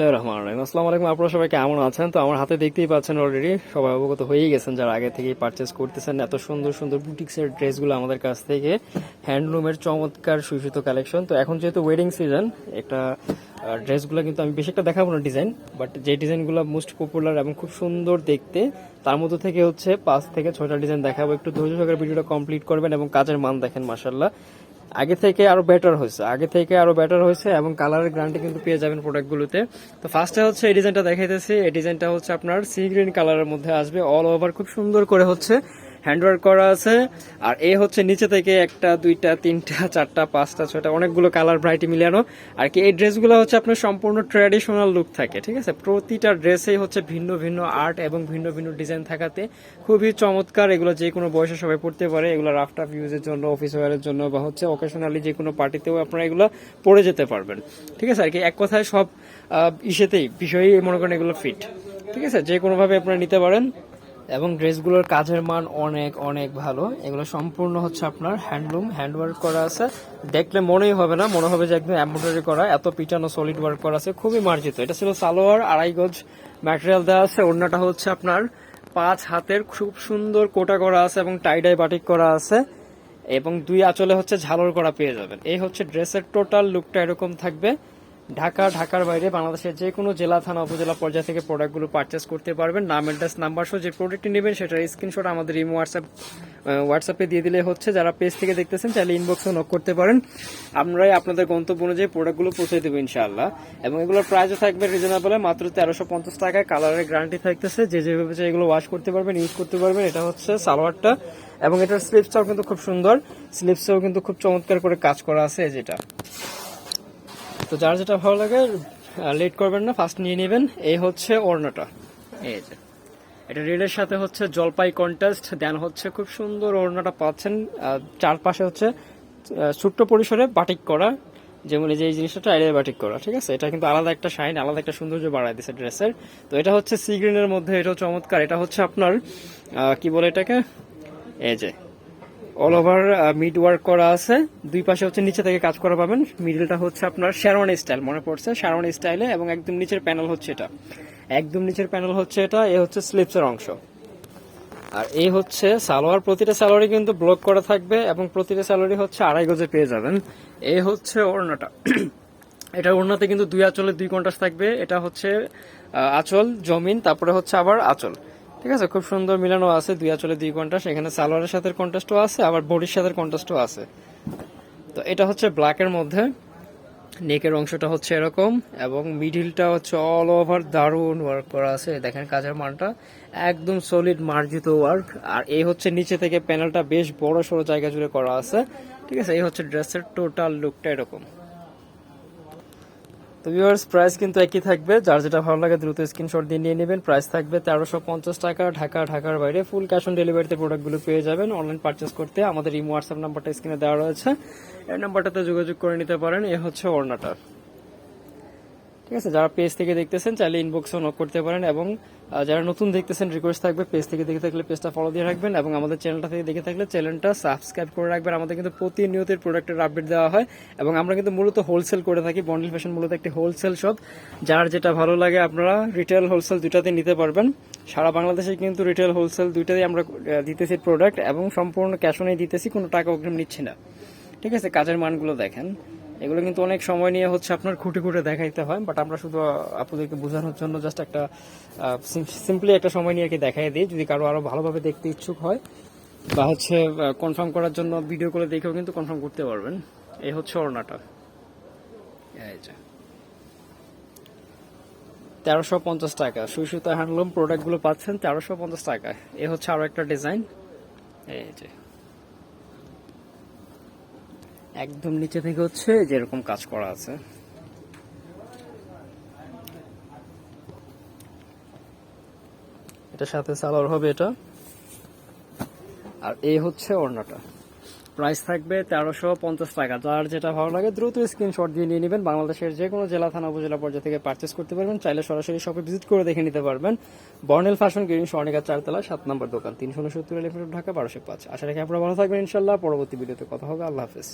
রহমান রহিম। আসসালামু আলাইকুম, আপনারা সবাই কেমন আছেন? তো আমার হাতে দেখতেই পাচ্ছেন অলরেডি সবাই অবগত হয়েই গেছেন যারা আগে থেকেই পারচেস করতেছেন এত সুন্দর সুন্দর বুটিক্সের ড্রেসগুলো আমাদের কাছ থেকে। হ্যান্ডলুমের চমৎকার সুশীত কালেকশন তো এখন যেহেতু ওয়েডিং সিজন একটা ড্রেসগুলো কিন্তু আমি বেশি একটা দেখাবো না ডিজাইন বাট যে ডিজাইনগুলো মোস্ট পপুলার এবং খুব সুন্দর দেখতে, তার মধ্যে থেকে হচ্ছে পাঁচ থেকে ছয়টা ডিজাইন দেখাবো। একটু ধৈর্য সহকারে ভিডিওটা কমপ্লিট করবেন এবং কাজের মান দেখেন মাসাল্লাহ আগে থেকে আরও বেটার হয়েছে, আগে থেকে আরও বেটার হয়েছে এবং কালারের গ্যারান্টি কিন্তু পেয়ে যাবেন প্রোডাক্টগুলোতে তো ফার্স্টে হচ্ছে এই ডিজাইনটা দেখাইতেছি, এই ডিজাইনটা হচ্ছে আপনার সি গ্রিন কালারের মধ্যে আসবে অল ওভার খুব সুন্দর করে হচ্ছে হ্যান্ডওয়ার্ক করা আছে। আর এ হচ্ছে নিচে থেকে একটা, দুইটা, তিনটা, চারটা, পাঁচটা, ছয়টা, অনেকগুলো কালার ভ্যারাইটি মিলানো। আর কি এই ড্রেসগুলো হচ্ছে আপনার সম্পূর্ণ ট্র্যাডিশনাল লুক থাকে, ঠিক আছে? প্রতিটা ড্রেসেই হচ্ছে ভিন্ন ভিন্ন আর্ট এবং ভিন্ন ভিন্ন ডিজাইন থাকাতে খুবই চমৎকার। এগুলো যে কোনো বয়সে সবাই পড়তে পারে। এগুলো রাফ টাফ ইউজের জন্য অফিস ওয়ারের জন্য বা হচ্ছে অকেশনালি যে কোনো পার্টিতেও আপনারা এগুলো পরে যেতে পারবেন। ঠিক আছে? আর কি এক কথায় সব ইসেতেই বিষয়েই মনে করেন এগুলো ফিট ঠিক আছে? যে কোনোভাবে আপনারা নিতে পারেন এবং ড্রেসগুলোর কাজের মান অনেক অনেক ভালো। এগুলো সম্পূর্ণ হচ্ছে আপনার হ্যান্ডলুম, হ্যান্ডওয়ার্ক করা আছে। দেখলে মনেই হবে না, মনে হবে যে একদম এমব্রয়ডারি করা, এত পিটানো সলিড ওয়ার্ক করা আছে, খুবই মার্জিত। এটা ছিল সালোয়ার, আড়াই গজ ম্যাটেরিয়াল দেওয়া আছে অন্যটা হচ্ছে আপনার পাঁচ হাতের খুব সুন্দর কোটা করা আছে এবং টাইডাই বাটিক করা আছে, এবং দুই আঁচলে হচ্ছে ঝালর করা পেয়ে যাবেন। এই হচ্ছে ড্রেসের টোটাল লুকটা এরকম থাকবে। ঢাকা, ঢাকার বাইরে বাংলাদেশের যে কোনো জেলা, থানা, উপজেলা পর্যায় থেকে প্রোডাক্টগুলো পারচেস করতে পারবেন। নাম অ্যাড্রেস নাম্বার সহ যে প্রোডাক্টটি নেবেন, সেটার স্ক্রিনশট আমাদের ইমো হোয়াটসঅ্যাপ হোয়াটসঅ্যাপে দিয়ে দিলে হচ্ছে। যারা পেজ থেকে দেখতেছেন চাইলে ইনবক্সে নক করতে পারেন। আমরাই আপনাদের গন্তব্য অনুযায়ী প্রোডাক্টগুলো পৌঁছে দেবো ইনশাআল্লাহ। এবং এগুলোর প্রাইসও থাকবে রিজনেবল মাত্র তেরোশো পঞ্চাশ টাকায় কালারের গ্যারান্টি থাকতেছে। যে যেভাবে এগুলো ওয়াশ করতে পারবেন ইউজ করতে পারবেন। এটা হচ্ছে সালোয়ারটা। এবং এটার স্লিপসটাও কিন্তু খুব সুন্দর। স্লিপসেও কিন্তু খুব চমৎকার করে কাজ করা আছে যেটা। তো যার যেটা ভালো লাগে লেট করবেন না ফার্স্ট নিয়ে নেবেন। এই হচ্ছে ওড়নাটা। এই যে। এটা রেডের সাথে হচ্ছে জলপাই কন্টেস্ট দেন হচ্ছে খুব সুন্দর ওড়নাটা পাচ্ছেন। চারপাশে হচ্ছে ছোট্ট পরিসরে বাটিক করা যেমন এই যে এই জিনিসটা আইডিয়া বাটিক করা ঠিক আছে? এটা কিন্তু আলাদা একটা শাইন আলাদা একটা সৌন্দর্য বাড়ায় দিচ্ছে ড্রেসের। তো এটা হচ্ছে সি গ্রিনের মধ্যে এটাও চমৎকার। এটা হচ্ছে আপনার কি বলে এটাকে? এই যে অল ওভার মিড ওয়ার্ক করা আছে। দুই পাশে হচ্ছে নিচে থেকে কাজ করা পাবেন। মিডলটা হচ্ছে আপনার শেরওয়ানি স্টাইল মনে পড়ছে? শেরওয়ানি স্টাইলে এবং একদম নিচের প্যানেল হচ্ছে এটা। একদম নিচের প্যানেল হচ্ছে এটা, এ হচ্ছে স্লিপসের অংশ। আর এই হচ্ছে সালোয়ার। প্রতিটা সালোয়ারই কিন্তু ব্লক করা থাকবে এবং প্রতিটা সালোয়ারই হচ্ছে আড়াই গজে পেয়ে যাবেন। এই হচ্ছে ওড়নাটা। এটা ওড়নাতে কিন্তু দুই আঁচলে দুই কন্টাস থাকবে। এটা হচ্ছে আঁচল, জমিন, তারপরে হচ্ছে আবার আঁচল। ঠিক আছে, খুব সুন্দর মিলানো আছে, দুই আঁচলে দুই কন্টাস এখানে সালোয়ারের সাথে কন্টাস্টও আছে, আবার বডির সাথে কন্টাস্টও আছে। তো এটা হচ্ছে ব্ল্যাকের মধ্যে নেকের অংশটা হচ্ছে এরকম, এবং মিডিলটা হচ্ছে অল ওভার দারুণ ওয়ার্ক করা আছে। দেখেন কাজের মানটা, একদম সলিড মার্জিত ওয়ার্ক আর এই হচ্ছে নিচে থেকে প্যানেলটা বেশ বড় সড়ো জায়গা জুড়ে করা আছে। ঠিক আছে, এই হচ্ছে ড্রেসের টোটাল লুকটা এরকম। তো ভিউয়ার্স প্রাইস কিন্তু একই থাকবে। যার যেটা ভালো লাগে দ্রুত স্ক্রিনশট দিয়ে নিয়ে নেবেন। প্রাইস থাকবে তেরোশো পঞ্চাশ টাকা। ঢাকা, ঢাকার বাইরে ফুল ক্যাশ অন ডেলিভারিতে প্রোডাক্টগুলো পেয়ে যাবেন। অনলাইন পারচেস করতে আমাদের এই হোয়াটসঅ্যাপ নাম্বারটা স্ক্রিনে দেওয়া রয়েছে। এই নাম্বারটাতে যোগাযোগ করে নিতে পারেন। এ হচ্ছে ওড়নাটা। ঠিক আছে? যারা পেজ থেকে দেখতেছেন, চাইলে ইনবক্সও নক করতে পারেন এবং যারা নতুন দেখতেছেন রিকোয়েস্ট থাকবে পেজ থেকে দেখে থাকলে পেজটা ফলো দিয়ে রাখবেন এবং আমাদের চ্যানেলটা থেকে দেখে থাকলে চ্যানেলটা সাবস্ক্রাইব করে রাখবেন। আমাদের কিন্তু প্রতিনিয়তের প্রোডাক্টের আপডেট দেওয়া হয় এবং আমরা কিন্তু মূলত হোলসেল করে থাকি। বন্ডেল ফ্যাশন মূলত একটি হোলসেল শপ যার যেটা ভালো লাগে, আপনারা রিটেল হোলসেল দুটাতে নিতে পারবেন। সারা বাংলাদেশে কিন্তু রিটেল হোলসেল দুইটাই আমরা দিতেছি প্রোডাক্ট এবং সম্পূর্ণ ক্যাশ অনেই দিতেছি, কোনো টাকা অগ্রিম নিচ্ছি না। ঠিক আছে? কাজের মানগুলো দেখেন। এগুলো কিন্তু অনেক সময় নিয়ে হচ্ছে আপনার খুঁটে খুঁটে দেখাইতে হয় বাট আমরা শুধু আপনাদেরকে বোঝানোর জন্য জাস্ট একটা সিম্পলি একটা সময় নিয়ে কি দেখাই দিই। যদি কারও আরও ভালোভাবে দেখতে ইচ্ছুক হয়, বা হচ্ছে কনফার্ম করার জন্য ভিডিও করে দেখেও কিন্তু কনফার্ম করতে পারবেন। এই হচ্ছে ওড়নাটা। এই যে। তেরোশো পঞ্চাশ টাকা। সুই সুতা হ্যান্ডলুম প্রোডাক্টগুলো পাচ্ছেন তেরোশো পঞ্চাশ টাকা এ হচ্ছে আরও একটা ডিজাইন এই যে। একদম নিচে থেকে হচ্ছে যেরকম কাজ করা আছে। এটার সাথে সালোয়ার হবে এটা। আর এই হচ্ছে ওড়নাটা। প্রাইস থাকবে তেরোশো পঞ্চাশ টাকা। যার যেটা ভালো লাগে দ্রুত স্ক্রিনশট দিয়ে নিয়ে নেবেন। বাংলাদেশের যে কোনো জেলা, থানা, উপজেলা পর্যায়ে থেকে পারচেস করতে পারবেন। চাইলে সরাসরি শপে ভিজিট করে দেখে নিতে পারবেন। বর্নেল ফ্যাশন গ্রিন স্বর্ণিকা চারতলা, সাত নম্বর দোকান, তিনশো উনসত্তর এলিফেন্ট ঢাকা, বারোশো পাঁচ। আশা রাখি আপনারা ভালো থাকবেন ইনশাল্লাহ পরবর্তী ভিডিওতে কথা হবে। আল্লাহ হাফেজ।